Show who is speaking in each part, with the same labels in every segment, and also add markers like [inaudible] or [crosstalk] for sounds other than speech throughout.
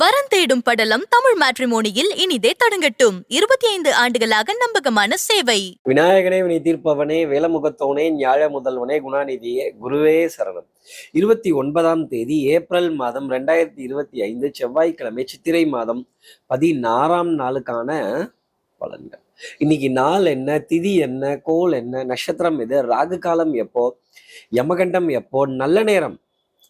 Speaker 1: வரன் தேடும் படலம் தமிழ் மேட்ரிமோனியில் இனிதே தொடங்கட்டும். இருபத்தி ஐந்து ஆண்டுகளாக நம்பகமான சேவை.
Speaker 2: விநாயகனே வினை தீர்ப்பவனே வேலமுகத்தோனே ஞாழ முதல்வனே குணாநிதியே குருவே சரணம். இருபத்தி ஒன்பதாம் தேதி ஏப்ரல் மாதம் ரெண்டாயிரத்தி இருபத்தி ஐந்து செவ்வாய்க்கிழமை சித்திரை மாதம் பதினாறாம் நாளுக்கான பலன்கள். இன்னைக்கு நாள் என்ன திதி என்ன கோல் என்ன நட்சத்திரம் எது ராகு காலம் எப்போ யமகண்டம் எப்போ நல்ல நேரம்.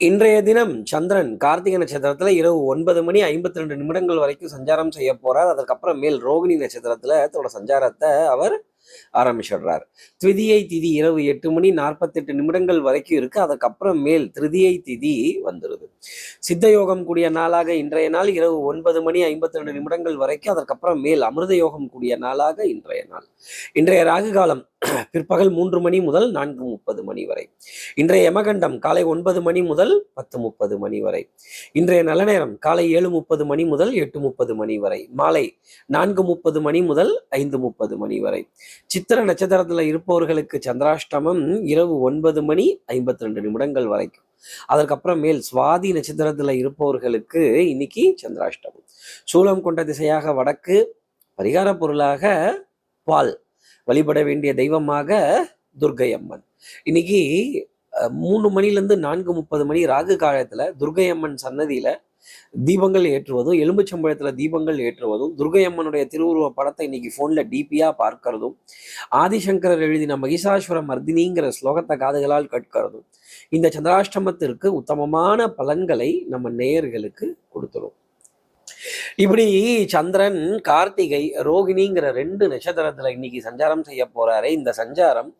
Speaker 2: இன்றைய தினம் சந்திரன் கார்த்திகை நட்சத்திரத்துல இரவு ஒன்பது மணி ஐம்பத்தி ரெண்டு நிமிடங்கள் வரைக்கும் சஞ்சாரம் செய்ய போறார். அதற்கப்புறம் மேல் ரோகிணி நட்சத்திரத்துல தன்னோட சஞ்சாரத்தை அவர் ஆரம்பிச்சிடுறார். த்விதியை திதி இரவு எட்டு மணி நாற்பத்தெட்டு நிமிடங்கள் வரைக்கும் இருக்கு. அதுக்கப்புறம் மேல் திருதியை திதி வந்துடுது சித்த யோகம் கூடிய நாளாக இன்றைய நாள் இரவு ஒன்பது மணி ஐம்பத்தி ரெண்டு நிமிடங்கள் வரைக்கும் அதற்கப்புறம் மேல் அமிர்த யோகம் கூடிய நாளாக இன்றைய நாள். இன்றைய ராகு காலம் [clears throat] பிற்பகல் மூன்று மணி முதல் நான்கு முப்பது மணி வரை. இன்றைய யமகண்டம் காலை ஒன்பது மணி முதல் பத்து முப்பது மணி வரை. இன்றைய நல்ல நேரம் காலை ஏழு முப்பது மணி முதல் எட்டு முப்பது மணி வரை. மாலை நான்கு முப்பது மணி முதல் ஐந்து முப்பது மணி வரை. சித்திர நட்சத்திரத்துல இருப்பவர்களுக்கு சந்திராஷ்டமம் இரவு ஒன்பது மணி ஐம்பத்தி ரெண்டு நிமிடங்கள் வரைக்கும். அதற்கப்புறம் மேல் சுவாதி நட்சத்திரத்துல இருப்பவர்களுக்கு இன்னைக்கு சந்திராஷ்டமம். சூலம் கொண்ட திசையாக வடக்கு பரிகார பொருளாக பால். வழிபட வேண்டிய தெய்வமாக துர்க்கை அம்மன் இன்னைக்கு அஹ், மூணு மணிலேருந்து நான்கு முப்பது மணி ராகு காலத்துல துர்க்கை அம்மன் சன்னதியில தீபங்கள் ஏற்றுவதும் எலும்புச்சம்பழத்தில் தீபங்கள் ஏற்றுவதும் துர்கையம்மனுடைய திருவுருவ படத்தை இன்னைக்கு போன்ல டிபியாக பார்க்கறதும் ஆதிசங்கரர் எழுதின மகிஷாசுர மர்தினிங்கிற ஸ்லோகத்தை காதுகளால் கேட்கிறதும் இந்த சந்திராஷ்டமத்திற்கு உத்தமமான பலன்களை நம்ம நேயர்களுக்கு கொடுத்துரும். இப்படி சந்திரன் கார்த்திகை ரோகிணிங்கிற ரெண்டு நட்சத்திரத்துல இன்னைக்கு சஞ்சாரம் செய்ய போறாரு. இந்த சஞ்சாரம்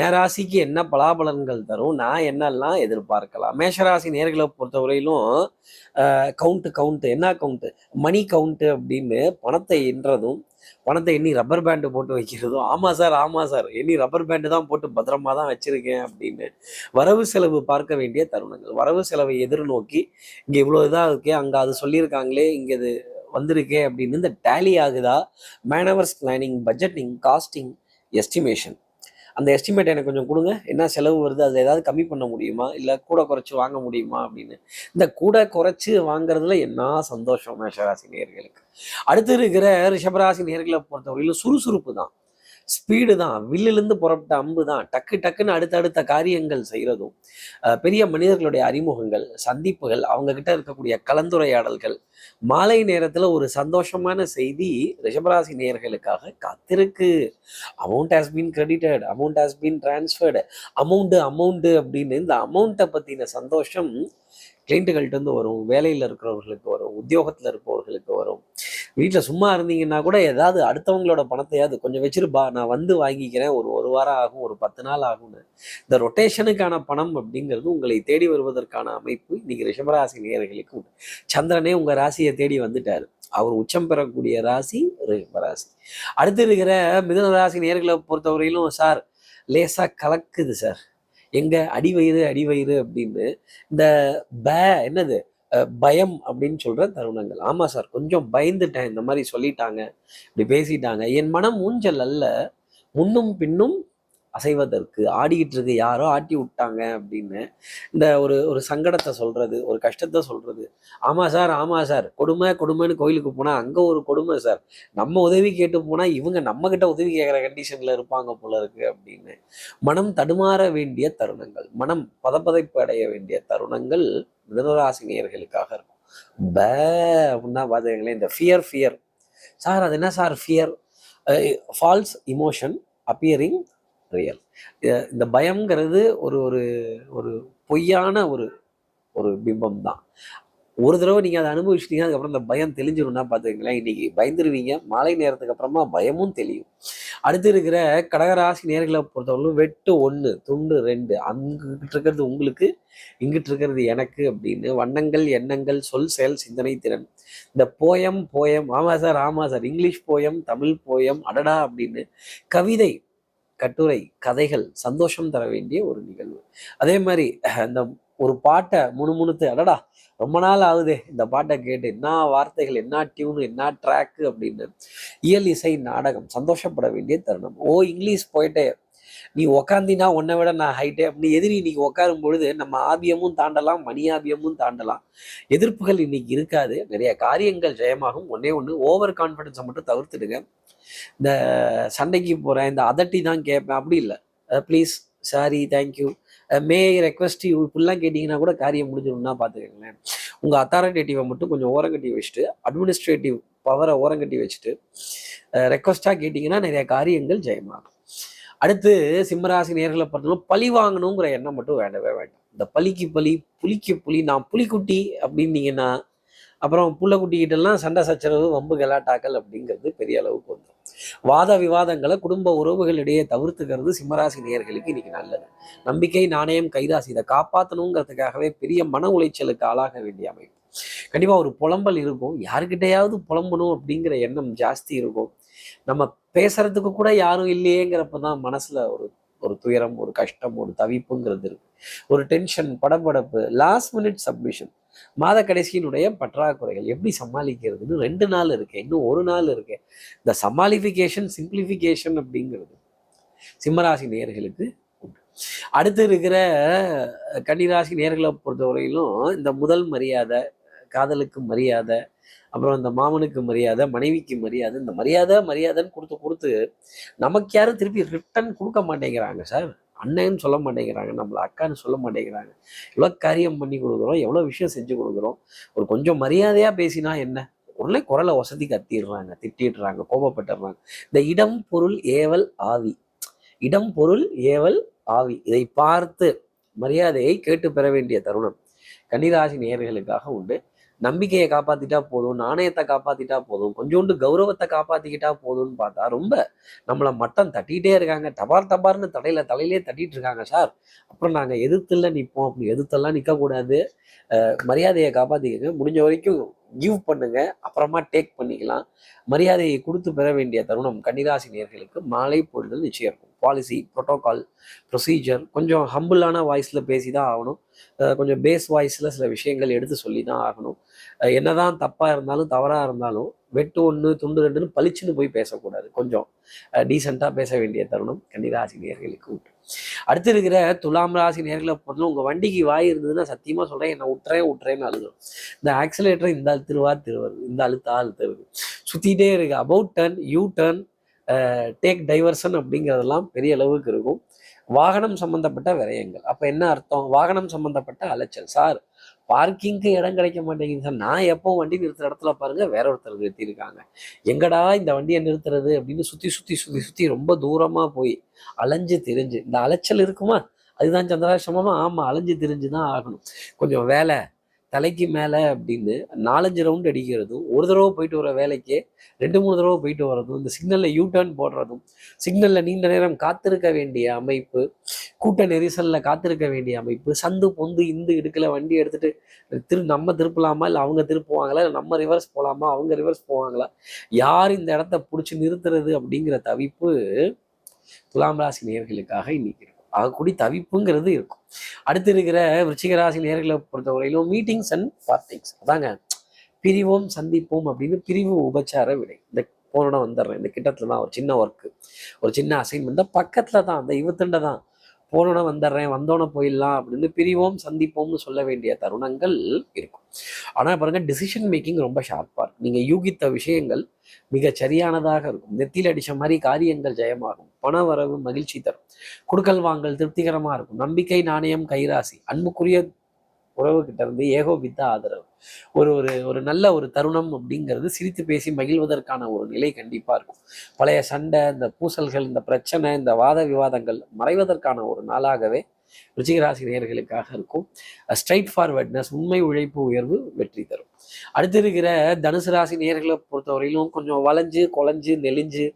Speaker 2: என் ராசிக்கு என்ன பலாபலன்கள் தரும் நான் என்னெல்லாம் எதிர்பார்க்கலாம்? மேஷராசி நேர்களை பொறுத்தவரையிலும் கவுண்ட் கவுண்ட் என்ன கவுண்ட் மணி கவுண்ட் அப்படின்னு பணத்தை எண்றதும் பணத்தை எண்ணி ரப்பர் பேண்டு போட்டு வைக்கிறதும் ஆமா சார் ஆமா சார் எண்ணி ரப்பர் பேண்டு தான் போட்டு பத்திரமா தான் வச்சிருக்கேன் அப்படின்னு வரவு செலவு பார்க்க வேண்டிய தருணங்கள். வரவு செலவை எதிர்நோக்கி இங்க இவ்வளவு இதாக இருக்கே அங்க அது சொல்லியிருக்காங்களே இங்க இது வந்திருக்கே அப்படின்னு இந்த டேலி ஆகுதா? Manoeuvres planning budgeting costing estimation அந்த எஸ்டிமேட் எனக்கு கொஞ்சம் கொடுங்க. என்ன செலவு வருது? அதில் ஏதாவது கம்மி பண்ண முடியுமா? இல்லை கூட குறைச்சி வாங்க முடியுமா அப்படின்னு. இந்த கூட குறைச்சி வாங்குறதுல என்ன சந்தோஷம் மேஷராசி நேர்களுக்கு அடுத்து இருக்கிற ரிஷபராசி நேர்களை பொறுத்தவரையிலும் சுறுசுறுப்பு தான். ஸ்பீடு தான். வில்லிலிருந்து புறப்பட்ட அம்பு தான். டக்கு டக்குன்னு அடுத்தடுத்த காரியங்கள் செய்கிறதும் பெரிய மனிதர்களுடைய அறிமுகங்கள் சந்திப்புகள் அவங்க கிட்ட இருக்கக்கூடிய கலந்துரையாடல்கள் மாலை நேரத்தில் ஒரு சந்தோஷமான செய்தி ரிஷபராசி நேயர்களுக்காக காத்திருக்கு. Amount has been credited amount has been transferred amount amount அப்படின்னு இந்த அமௌண்ட்டை பற்றின சந்தோஷம் கிளைண்ட்டுகள்கிட்ட இருந்து வரும் வேலையில் இருக்கிறவர்களுக்கு வரும் உத்தியோகத்தில் இருப்பவர்களுக்கு வரும். வீட்டில் சும்மா இருந்தீங்கன்னா கூட ஏதாவது அடுத்தவங்களோட பணத்தையாவது கொஞ்சம் வச்சிருப்பா நான் வந்து வாங்கிக்கிறேன் ஒரு ஒரு வாரம் ஆகும் ஒரு பத்து நாள் ஆகும்னு. இந்த ரொட்டேஷனுக்கான பணம் அப்படிங்கிறது உங்களை தேடி வருவதற்கான அமைப்பு இன்னைக்கு ரிஷபராசி நேர்களுக்கு உண்டு. சந்திரனே உங்கள் ராசியை தேடி வந்துட்டார். அவர் உச்சம் பெறக்கூடிய ராசி ரிஷபராசி. அடுத்து இருக்கிற மிதன ராசி நேர்களை பொறுத்தவரையிலும் சார் லேசாக கலக்குது சார். எங்க அடிவயிறு அடிவயிறு அப்படின்னு இந்த ப என்னது? பயம் அப்படின்னு சொல்ற தருணங்கள். ஆமா சார் கொஞ்சம் பயந்துட்டேன். இந்த மாதிரி சொல்லிட்டாங்க. இப்படி பேசிட்டாங்க. என் மனம் ஊஞ்சல் அல்ல. முன்னும் பின்னும் அசைவதற்கு ஆடிக்கிட்டு இருக்கு. யாரோ ஆட்டி விட்டாங்க அப்படின்னு இந்த ஒரு ஒரு சங்கடத்தை சொல்றது ஒரு கஷ்டத்தை சொல்றது. ஆமா சார் ஆமா சார். கொடுமை கொடுமைன்னு கோயிலுக்கு போனா அங்க ஒரு கொடுமை சார். நம்ம உதவி கேட்டு போனா இவங்க நம்ம கிட்ட உதவி கேட்குற கண்டிஷன்ல இருப்பாங்க போல இருக்கு அப்படின்னு. மனம் தடுமாற வேண்டிய தருணங்கள் மனம் பதப்பதைப்பு அடைய வேண்டிய தருணங்கள் மிதனராசினியர்களுக்காக இருக்கும். ப அப்படின்னா பாத்துக்கங்களேன் இந்த ஃபியர் ஃபியர் சார் அது என்ன sir fear false emotion appearing real இந்த பயம்ங்கிறது ஒரு ஒரு ஒரு பொய்யான ஒரு ஒரு பிம்பம் தான் ஒரு தடவை நீங்கள் அதை அனுபவிச்சிட்டீங்க அதுக்கப்புறம் இந்த பயம் தெளிஞ்சிடும்னா பார்த்துக்கங்களேன் இன்னைக்கு பயந்துருவீங்க. மாலை நேரத்துக்கு அப்புறமா பயமும் தெளியும். அடுத்து இருக்கிற கடகராசி நேர்களை பொறுத்தவரைக்கும் வெட்டு ஒன்று துண்டு ரெண்டு. அங்கிட்டு இருக்கிறது உங்களுக்கு இங்கிட்டு இருக்கிறது எனக்கு அப்படின்னு வண்ணங்கள் எண்ணங்கள் சொல் செயல் சிந்தனை திறன். இந்த போயம் போயம் ஆமாம் சார் ஆமா sir. English poem Tamil poem அடடா அப்படின்னு கவிதை கட்டுரை கதைகள் சந்தோஷம் தர வேண்டிய ஒரு நிகழ்வு. அதே மாதிரி இந்த ஒரு பாட்டை முணுமுணுத்து அடடா ரொம்ப நாள் ஆகுதே இந்த பாட்டை கேட்டு என்ன வார்த்தைகள் என்ன டியூன் என்ன ட்ராக்கு அப்படின்னு. இயல் இசை நாடகம் சந்தோஷப்பட வேண்டிய தருணம். ஓ இங்கிலீஷ் போயிட்டே நீ உக்காந்தினா உன்னை விட நான் ஹைட்டே அப்படின்னு எதிரி இன்னைக்கு உட்காரும் பொழுது நம்ம ஆபியமும் தாண்டலாம் மணியாபியமும் தாண்டலாம். எதிர்ப்புகள் இன்னைக்கு இருக்காது. நிறைய காரியங்கள் ஜெயமாகும். ஒன்னே ஒன்று ஓவர் கான்ஃபிடென்ஸை மட்டும் தவிர்த்துடுங்க. இந்த சண்டைக்கு போகிறேன் இந்த அதட்டி தான் கேட்பேன். அப்படி இல்லை. Please sorry thank you may request you இப்படிலாம் கேட்டிங்கன்னா கூட காரியம் முடிஞ்சிடும்னா பார்த்துக்கங்களேன். உங்கள் அத்தாரிட்டேட்டிவை மட்டும் கொஞ்சம் ஓரங்கட்டி வச்சுட்டு அட்மினிஸ்ட்ரேட்டிவ் பவரை ஓரங்கட்டி வச்சுட்டு ரெக்வஸ்ட்டாக கேட்டிங்கன்னா நிறைய காரியங்கள் ஜெயமாகும். அடுத்து சிம்மராசி நேர்களை பார்த்தோம்னா பழி வாங்கணுங்கிற எண்ணம் மட்டும் வேண்டவே வேண்டாம். இந்த பலிக்கு பலி புலிக்கு புலி நான் புலிக்குட்டி அப்படின்னீங்கன்னா அப்புறம் புள்ளக்குட்டிக்கிட்டெல்லாம் சண்டை சச்சரவு வம்பு கலாட்டாக்கள் அப்படிங்கிறது பெரிய அளவுக்கு வந்துடும். வாத விவாதங்களை குடும்ப உறவுகளிடையே தவிர்த்துக்கிறது சிம்மராசி நேயர்களுக்கு இன்னைக்கு நல்லது. நம்பிக்கை நாணயம் கைராசி இதை காப்பாற்றணுங்கிறதுக்காகவே பெரிய மன உளைச்சலுக்கு ஆளாக வேண்டிய அமைப்பு. கண்டிப்பா ஒரு புலம்பல் இருக்கும். யாருக்கிட்டையாவது புலம்பணும் அப்படிங்கிற எண்ணம் ஜாஸ்தி இருக்கும். நம்ம பேசுறதுக்கு கூட யாரும் இல்லையேங்கிறப்ப தான் மனசுல ஒரு ஒரு துயரம் ஒரு கஷ்டம் ஒரு தவிப்புங்கிறது இருக்கு. ஒரு டென்ஷன் படபடப்பு லாஸ்ட் மினிட் சப்மிஷன் மாத கடைசியினுடைய பற்றாக்குறைகள். எப்படி சமாளிக்கிறதுன்னு ரெண்டு நாள் இருக்கு. இன்னும் ஒரு நாள் இருக்கு. இந்த சமாளிஃபிகேஷன் சிம்பிளிஃபிகேஷன் அப்படிங்கிறது சிம்மராசி நேயர்களுக்கு அடுத்து இருக்கிற கன்னிராசி நேர்களை பொறுத்தவரையிலும் இந்த முதல் மரியாதை காதலுக்கு மரியாதை அப்புறம் இந்த மாமனுக்கு மரியாதை மனைவிக்கு மரியாதை இந்த மரியாதை மரியாதைன்னு கொடுத்து கொடுத்து நமக்கு யாரும் திருப்பி ரிட்டன் கொடுக்க மாட்டேங்கிறாங்க சார் அண்ணன்னு சொல்ல மாட்டேங்கிறாங்க நம்மள அக்கான்னு சொல்ல மாட்டேங்கிறாங்க. எவ்வளோ காரியம் பண்ணி கொடுக்குறோம் எவ்வளோ விஷயம் செஞ்சு கொடுக்குறோம். ஒரு கொஞ்சம் மரியாதையாக பேசினா என்ன? உடனே குரலை வசதி கத்திடுறாங்க திட்டிடுறாங்க கோபப்பட்டுறாங்க. இந்த இடம் பொருள் ஏவல் ஆவி. இடம் பொருள் ஏவல் ஆவி. இதை பார்த்து மரியாதையை கேட்டு பெற வேண்டிய தருணம் கன்னிராசி நேர்களுக்காக உண்டு. நம்பிக்கையை காப்பாத்திட்டா போதும் நாணயத்தை காப்பாத்திட்டா போதும் கொஞ்சோண்டு கௌரவத்தை காப்பாத்திக்கிட்டா போதும்னு பார்த்தா ரொம்ப நம்மளை மட்டம் தட்டிகிட்டே இருக்காங்க. டபார் டபார்னு தலையில தலையிலே தட்டிட்டு இருக்காங்க சார் அப்புறம் நாங்க எதிர்த்துல நிற்போம் அப்படி எதிர்த்தெல்லாம் நிக்க கூடாது மரியாதையை காப்பாத்திக்கங்க. முடிஞ்ச வரைக்கும் கிவ் பண்ணுங்க. அப்புறமா டேக் பண்ணிக்கலாம். மரியாதையை கொடுத்து பெற வேண்டிய தருணம் கன்னிராசி நேர்களுக்கு மாலை பொழுது நிச்சயம் இருக்கும். பாலிசி ப்ரோட்டோகால் ப்ரொசீஜர் கொஞ்சம் ஹம்பிளான வாய்ஸில் பேசி தான் ஆகணும். கொஞ்சம் பேஸ் வாய்ஸில் சில விஷயங்கள் எடுத்து சொல்லி தான் ஆகணும். என்னதான் தப்பாக இருந்தாலும் தவறாக இருந்தாலும் வெட்டு ஒன்று துண்டு ரெண்டுன்னு பளிச்சுன்னு போய் பேசக்கூடாது. கொஞ்சம் டீசெண்டாக பேச வேண்டிய தருணம் கன்னிராசி நேர்களுக்கு உண்டு. அடுத்து இருக்கிற துலாம் ராசி நேர்களை பொறுத்தவரை உங்கள் வண்டிக்கு வாய் இருந்ததுன்னா சத்தியமாக சொல்கிறேன் என்னை விட்டுறேன் விட்டுறேன்னு அழுதும் இந்த ஆக்சிலேட்டர் இந்த அழுத்துருவா திருவது இந்த அழுத்தா அழுத்துறது சுற்றிட்டே இருக்கு. About turn U turn take diversion அப்படிங்கிறதெல்லாம் பெரிய அளவுக்கு இருக்கும். வாகனம் சம்பந்தப்பட்ட விரயங்கள். அப்போ என்ன அர்த்தம்? வாகனம் சம்பந்தப்பட்ட அலைச்சல். சார் பார்க்கிங்க்கு இடம் கிடைக்க மாட்டேங்குது சார். நான் எப்போ வண்டி நிறுத்துற இடத்துல பாருங்க வேற ஒருத்தர் நிறுத்தியிருக்காங்க எங்கடா இந்த வண்டியை நிறுத்துறது அப்படின்னு சுற்றி சுற்றி சுற்றி சுற்றி ரொம்ப தூரமாக போய் அலைஞ்சு திரிஞ்சு. இந்த அலைச்சல் இருக்குமா? அதுதான் சந்திராசிரமமா? ஆமாம் அலைஞ்சு திரிஞ்சு தான் ஆகணும். கொஞ்சம் வேலை தலைக்கு மேலே அப்படின்னு நாலஞ்சு ரவுண்ட் அடிக்கிறதும் ஒரு தடவை போயிட்டு வர வேலைக்கே ரெண்டு மூணு தடவை போயிட்டு வர்றதும் இந்த சிக்னலில் யூ டர்ன் போடுறதும் சிக்னலில் நீண்ட நேரம் காத்திருக்க வேண்டிய அமைப்பு கூட்ட நெரிசலில் காத்திருக்க வேண்டிய அமைப்பு சந்து பொந்து இந்து இடுக்கில் வண்டி எடுத்துகிட்டு திரு நம்ம திருப்பலாமா இல்லை அவங்க திருப்புவாங்களா இல்லை நம்ம ரிவர்ஸ் போகலாமா அவங்க ரிவர்ஸ் போவாங்களா யார் இந்த இடத்த பிடிச்சி நிறுத்துறது அப்படிங்கிற தவிப்பு துலாம் ராசி நேர்களுக்காக இன்னைக்கு ஆகக்கூடிய தவிப்புங்கிறது இருக்கும். அடுத்து இருக்கிற விருச்சிகராசி நேர்களை பொறுத்தவரையிலும் மீட்டிங்ஸ் அண்ட் பார்ட்டிங்ஸ் அதாங்க பிரிவோம் சந்திப்போம் அப்படின்னு பிரிவு உபச்சார விடை. இந்த போனோட வந்துடுறேன். இந்த கிட்டத்துல தான் ஒரு சின்ன ஒர்க்கு ஒரு சின்ன அசைன்மெண்ட் பக்கத்துல தான் அந்த இவத்துண்ட தான் போனோட வந்துடுறேன் வந்தோடனே போயிடலாம் அப்படின்னு பிரிவோம் சந்திப்போம்னு சொல்ல வேண்டிய தருணங்கள் இருக்கும். ஆனால் பாருங்க டிசிஷன் மேக்கிங் ரொம்ப ஷார்ப்பாக இருக்கும். நீங்கள் யூகித்த விஷயங்கள் மிக சரியானதாக இருக்கும். நெத்தியில் அடிச்ச மாதிரி காரியங்கள் ஜெயமாகும். பண வரவு மகிழ்ச்சி தரும். குடுக்கல் வாங்கல் திருப்திகரமாக இருக்கும். நம்பிக்கை நாணயம் கைராசி அன்புக்குரிய உறவுகிட்ட இருந்து ஏகோபித்த ஆதரவு. ஒரு ஒரு ஒரு நல்ல ஒரு தருணம் அப்படிங்கிறது சிரித்து பேசி மகிழ்வதற்கான ஒரு நிலை கண்டிப்பாக இருக்கும். பழைய சண்டை இந்த பூசல்கள் இந்த பிரச்சனை இந்த வாத விவாதங்கள் மறைவதற்கான ஒரு நாளாகவே ருச்சிகராசி நேயர்களுக்காக இருக்கும். ஸ்ட்ரைட் ஃபார்வர்ட்னஸ் உண்மை உழைப்பு உயர்வு வெற்றி தரும். அடுத்து இருக்கிற தனுசு ராசி நேர்களை பொறுத்தவரையிலும் கொஞ்சம் வளைஞ்சு குழஞ்சு நெளிஞ்சு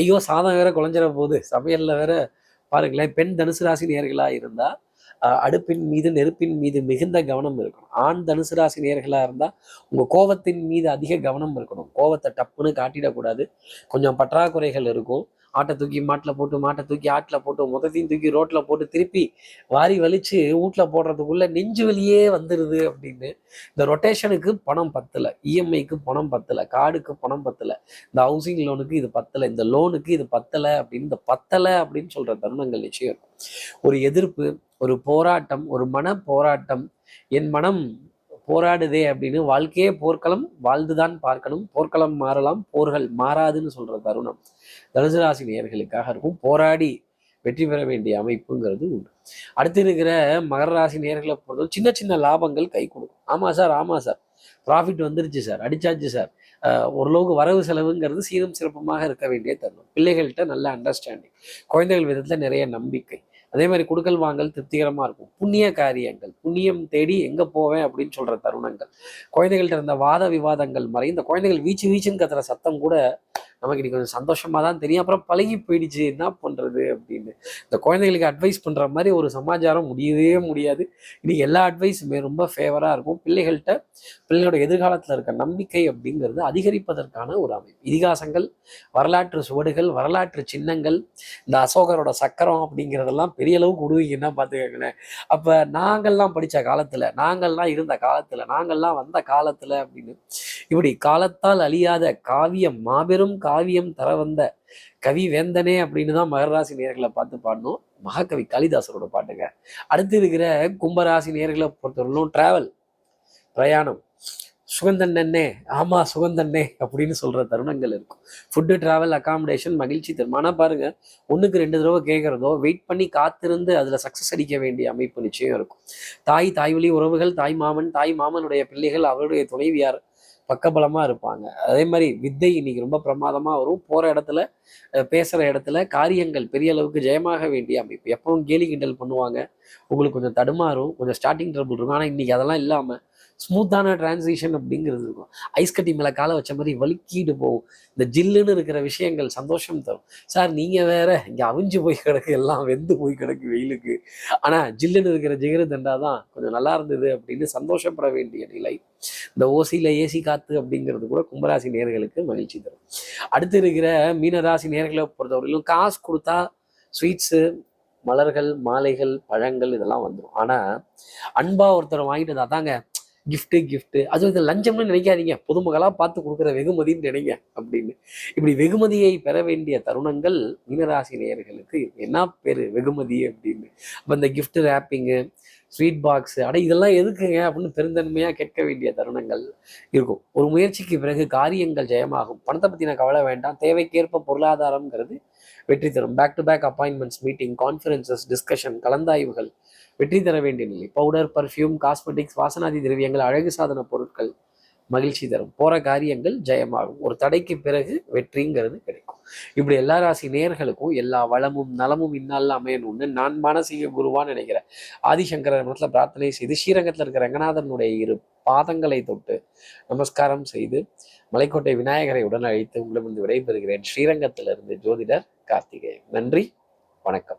Speaker 2: ஐயோ சாதம் வேற குழஞ்சிட போகுது. சமையல்ல வேற பாருங்களேன் பெண் தனுசு ராசி நேர்களா இருந்தா அடுப்பின் மீது நெருப்பின் மீது மிகுந்த கவனம் இருக்கணும். ஆண் தனுசு ராசி நேர்களாக இருந்தா உங்க கோபத்தின் மீது அதிக கவனம் இருக்கணும். கோபத்தை டப்புன்னு காட்டிடக்கூடாது. கொஞ்சம் பற்றாக்குறைகள் இருக்கும். ஆட்டை தூக்கி மாட்டில் போட்டு மாட்டை தூக்கி ஆட்டில் போட்டு மொத்தத்தையும் தூக்கி ரோட்ல போட்டு திருப்பி வாரி வலிச்சு வீட்ல போடுறதுக்குள்ள நெஞ்சு வலியே வந்துடுது அப்படின்னு. இந்த ரொட்டேஷனுக்கு பணம் பத்தல. இஎம்ஐக்கு பணம் பத்தல. கார்டுக்கு பணம் பத்தல. இந்த ஹவுசிங் லோனுக்கு இது பத்தலை. இந்த லோனுக்கு இது பத்தல அப்படின்னு இந்த பத்தல அப்படின்னு சொல்ற தருணங்கள் நிச்சயம் ஒரு எதிர்ப்பு ஒரு போராட்டம் ஒரு மன போராட்டம் என் மனம் போராடுதே அப்படின்னு வாழ்க்கையே போர்க்களம் வாழ்ந்துதான் பார்க்கணும். போர்க்களம் மாறலாம் போர்கள் மாறாதுன்னு சொல்ற தருணம். தனுசு ராசி நேயர்களுக்காக இருக்கும். போராடி வெற்றி பெற வேண்டிய அமைப்புங்கிறது உண்டு. அடுத்து இருக்கிற மகர ராசி நேர்களை பொறுத்தவரை சின்ன சின்ன லாபங்கள் கை கொடுக்கும். ஆமா சார் ஆமா சார். ப்ராஃபிட் வந்துருச்சு சார் அடிச்சாச்சு சார். ஓரளவுக்கு வரவு செலவுங்கிறது சீரும் சிறப்புமாக இருக்க வேண்டிய தருணம். பிள்ளைகள்கிட்ட நல்ல அண்டர்ஸ்டாண்டிங் குழந்தைகள் விதத்துல நிறைய நம்பிக்கை. அதே மாதிரி குடுக்கல் வாங்கல் திருப்திகரமா இருக்கும். புண்ணிய காரியங்கள் புண்ணியம் தேடி எங்க போவேன் அப்படின்னு சொல்ற தருணங்கள். குழந்தைகள்கிட்ட இருந்த வாத விவாதங்கள் மறை இந்த குழந்தைகள் வீச்சு வீச்சுன்னு கத்துற சத்தம் கூட நமக்கு இன்னைக்கு கொஞ்சம் சந்தோஷமா தான் தெரியும். அப்புறம் பழகி போயிடுச்சு. என்ன பண்றது அப்படின்னு. இந்த குழந்தைகளுக்கு அட்வைஸ் பண்ற மாதிரி ஒரு சமாச்சாரம் முடியவே முடியாது. இன்னைக்கு எல்லா அட்வைஸுமே ரொம்ப ஃபேவரா இருக்கும். பிள்ளைகள்கிட்ட பிள்ளைகளோட எதிர்காலத்துல இருக்க நம்பிக்கை அப்படிங்கிறது அதிகரிப்பதற்கான ஒரு அமைப்பு. இதிகாசங்கள் வரலாற்று சுவடுகள் வரலாற்று சின்னங்கள் இந்த அசோகரோட சக்கரம் அப்படிங்கிறதெல்லாம் பெரிய அளவுக்கு உடுவீங்கன்னா பார்த்துக்கங்களேன். அப்ப நாங்கள்லாம் படிச்ச காலத்துல நாங்கள்லாம் இருந்த காலத்துல நாங்கள்லாம் வந்த காலத்துல அப்படின்னு இப்படி காலத்தால் அழியாத காவியம் மாபெரும் காவியம் தர வந்த கவி வேந்தனே அப்படின்னு தான் மகராசி நேர்களை பார்த்து பாடணும். மகாகவி காளிதாசரோட பாட்டுங்க. அடுத்து இருக்கிற கும்பராசி நேர்களை பொறுத்தவரையிலும் டிராவல் பிரயாணம். சுகந்தண்ணே ஆமாம் சுகந்தண்ணே அப்படின்னு சொல்கிற தருணங்கள் இருக்கும். ஃபுட்டு ட்ராவல் அகாமடேஷன் மகிழ்ச்சி தரும் ஆனால் பாருங்கள் ஒன்றுக்கு ரெண்டு தடவை கேட்குறதோ வெயிட் பண்ணி காத்திருந்து அதில் சக்ஸஸ் அடிக்க வேண்டிய அமைப்பு நிச்சயம் இருக்கும். தாய் தாய் வழி உறவுகள் தாய் மாமன் தாய் மாமனுடைய பிள்ளைகள் அவருடைய துணைவியார் பக்கபலமாக இருப்பாங்க. அதே மாதிரி வித்தை இன்னைக்கு ரொம்ப பிரமாதமாக வரும். போகிற இடத்துல பேசுகிற இடத்துல காரியங்கள் பெரிய அளவுக்கு ஜெயமாக வேண்டிய அமைப்பு. எப்பவும் கேலி கிண்டல் பண்ணுவாங்க. உங்களுக்கு கொஞ்சம் தடுமாறும் கொஞ்சம் ஸ்டார்டிங் ட்ரபிள் இருக்கும். ஆனால் இன்றைக்கி அதெல்லாம் இல்லாமல் ஸ்மூத்தான டிரான்சிஷன் அப்படிங்கிறது இருக்கும். ஐஸ் கட்டி மேலே காலை வச்ச மாதிரி வலுக்கிட்டு போகும். இந்த ஜில்லுன்னு இருக்கிற விஷயங்கள் சந்தோஷம் தரும். சார் நீங்கள் வேற இங்கே அவிஞ்சு போய் கிடக்கு எல்லாம் வெந்து போய் கிடக்கு வெயிலுக்கு. ஆனால் ஜில்லுன்னு இருக்கிற ஜிகரு தண்டா தான் கொஞ்சம் நல்லா இருந்தது அப்படின்னு சந்தோஷப்பட வேண்டிய நிலை. இந்த ஓசியில் ஏசி காத்து அப்படிங்கிறது கூட கும்பராசி நேர்களுக்கு மகிழ்ச்சி தரும். அடுத்து இருக்கிற மீனராசி நேர்களை பொறுத்தவரையிலும் காசு கொடுத்தா ஸ்வீட்ஸு மலர்கள் மாலைகள் பழங்கள் இதெல்லாம் வந்துடும் ஆனால் அன்பா ஒருத்தர் வாங்கிட்டு அதாங்க கிஃப்ட்டு கிஃப்ட்டு அது இது லஞ்சம்னு நினைக்காதீங்க. பொதுமகளாக பார்த்து கொடுக்குற வெகுமதின்னு நினைங்க அப்படின்னு. இப்படி வெகுமதியை பெற வேண்டிய தருணங்கள் மீனராசி நேயர்களுக்கு என்ன பேர்? வெகுமதி அப்படின்னு. அப்போ இந்த கிஃப்ட் ரேப்பிங்கு ஸ்வீட் பாக்ஸ் அட இதெல்லாம் எதுக்குங்க அப்படின்னு பெருந்தன்மையாக கேட்க வேண்டிய தருணங்கள் இருக்கும். ஒரு முயற்சிக்கு பிறகு காரியங்கள் ஜெயமாகும். பணத்தை பற்றி நான் கவலை வேண்டாம். தேவைக்கேற்ப பொருளாதாரம்ங்கிறது வெற்றி தரும். Back to back appointments meeting conferences discussion கலந்தாய்வுகள் வெற்றி தர வேண்டிய நிலை. பவுடர் பர்ஃப்யூம் காஸ்மெட்டிக்ஸ் வாசனாதி திரவியங்கள் அழகு சாதன பொருட்கள் மகிழ்ச்சி தரும். போற காரியங்கள் ஜெயமாகும். ஒரு தடைக்கு பிறகு வெற்றிங்கிறது கிடைக்கும். இப்படி எல்லா ராசி நேர்களுக்கும் எல்லா வளமும் நலமும் இந்நாளில் அமையணும்னு நான் மானசீக குருவான்னு நினைக்கிறேன். ஆதிசங்கர மனத்தில் பிரார்த்தனை செய்து ஸ்ரீரங்கத்தில் இருக்கிற ரங்கநாதனுடைய இரு பாதங்களை தொட்டு நமஸ்காரம் செய்து மலைக்கோட்டை விநாயகரை உடன் அழைத்து உங்களிடமிருந்து விடைபெறுகிறேன். ஸ்ரீரங்கத்திலிருந்து ஜோதிடர் கார்த்திகேயன். நன்றி வணக்கம்.